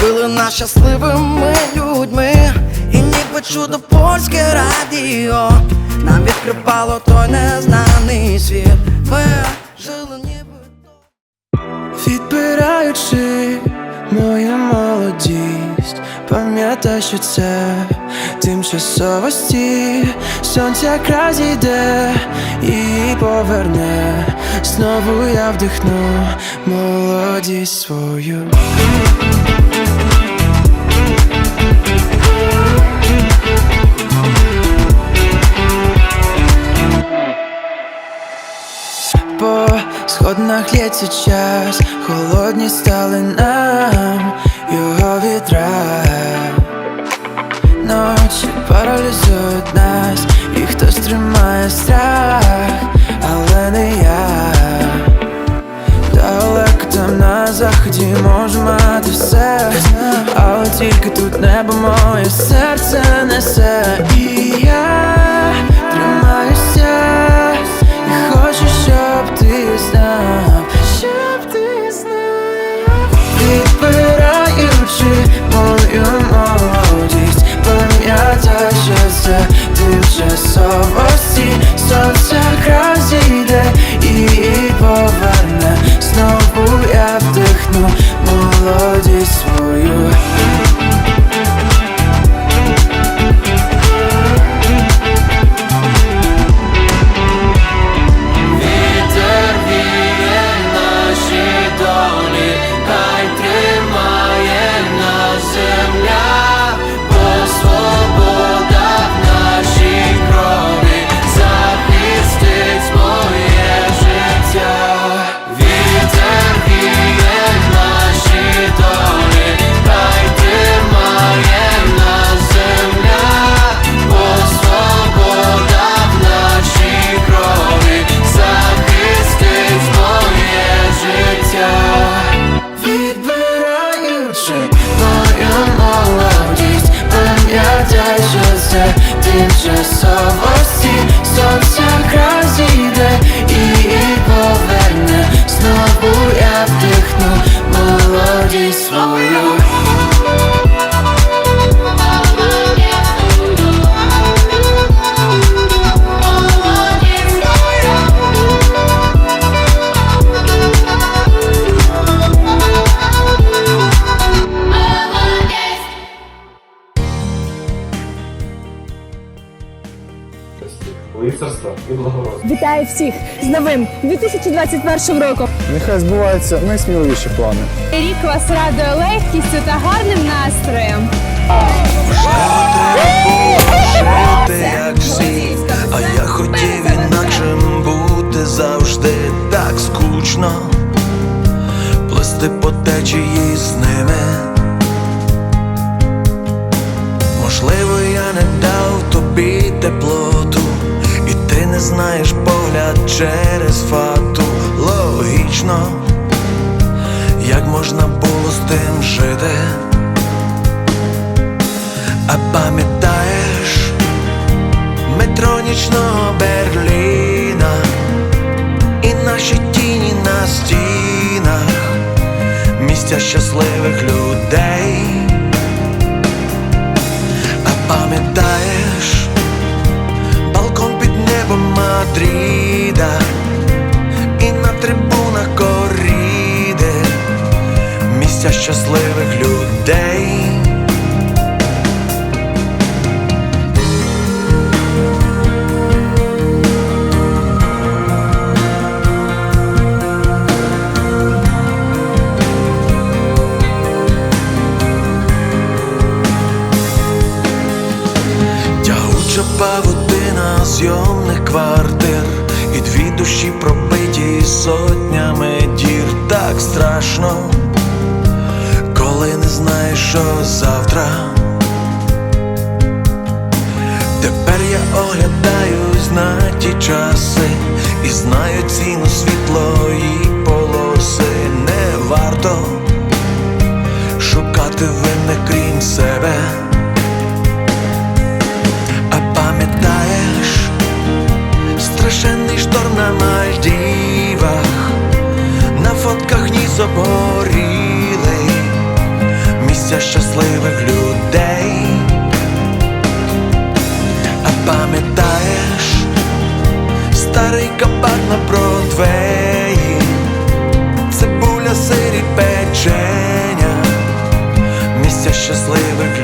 робили нас щасливими людьми, і ніби чудо польське радіо нам відкривало той незнаний світ. Ми жили ніби Відбираючи мою молодість, пам'ятай, що це тимчасовості, сонце якраз йде і поверне. Знову я вдихну молодість свою. Сходнах лється час, холодні стали нам його вітра. Ночі паралізують нас, і хтось тримає страх, але не я. Далеко там на заході можу мати все, але тільки тут небо моє серце несе, і я Sovereignty, sunset, cry лицарства і благородства. Вітаю всіх з новим 2021 роком. Нехай збуваються найсміливіші плани. Рік вас радує легкістю та гарним настроєм. як всі, а я хотів інакшим бути завжди так скучно, Логічно, як можна було з тим жити. А пам'ятаєш метронічного Берліна і наші тіні на стінах, місця щасливих людей. пропиті сотнями дір так страшно, коли не знаєш, що завтра. Тепер я оглядаю на ті часи і знаю ціну світлої полоси не варто шукати вини крім себе. а пам'ятаєш страшенний шторм на дівах, на фотках ні заборіли місця щасливих людей, а пам'ятаєш старий кабак на Бродвеї цибуля сирі печеня, місця щасливих людей.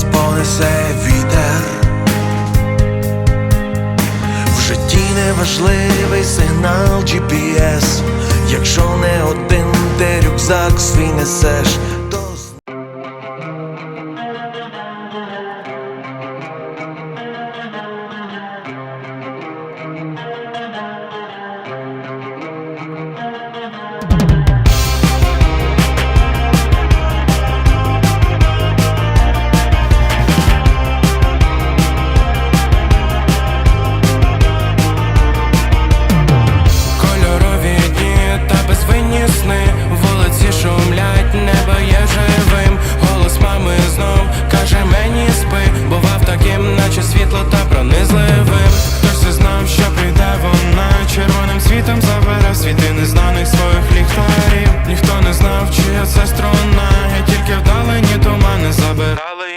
нас понесе вітер, в житті неважливий сигнал GPS, якщо не один ти рюкзак свій несеш.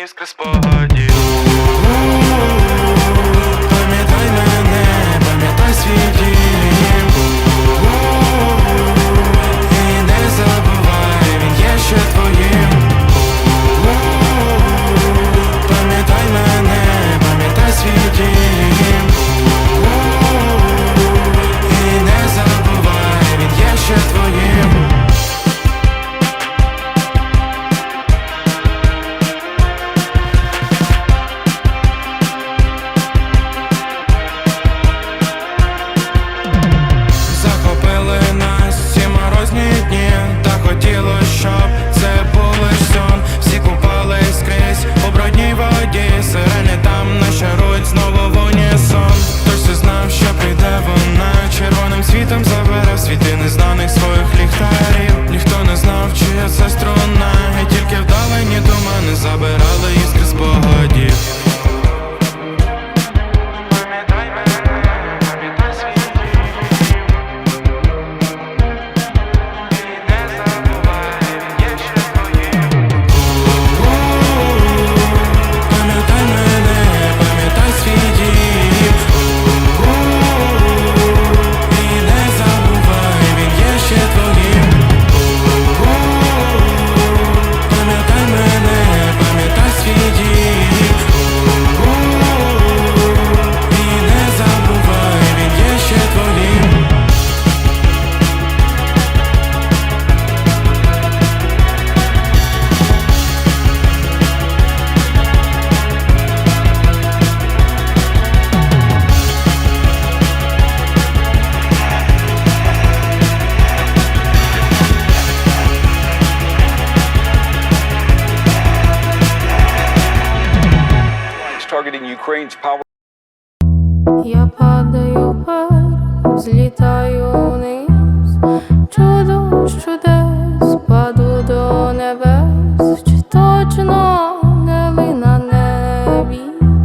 It's Crespo. targeting Ukraine's power. Я падаю вверх, злітаю вниз, чудо чудес.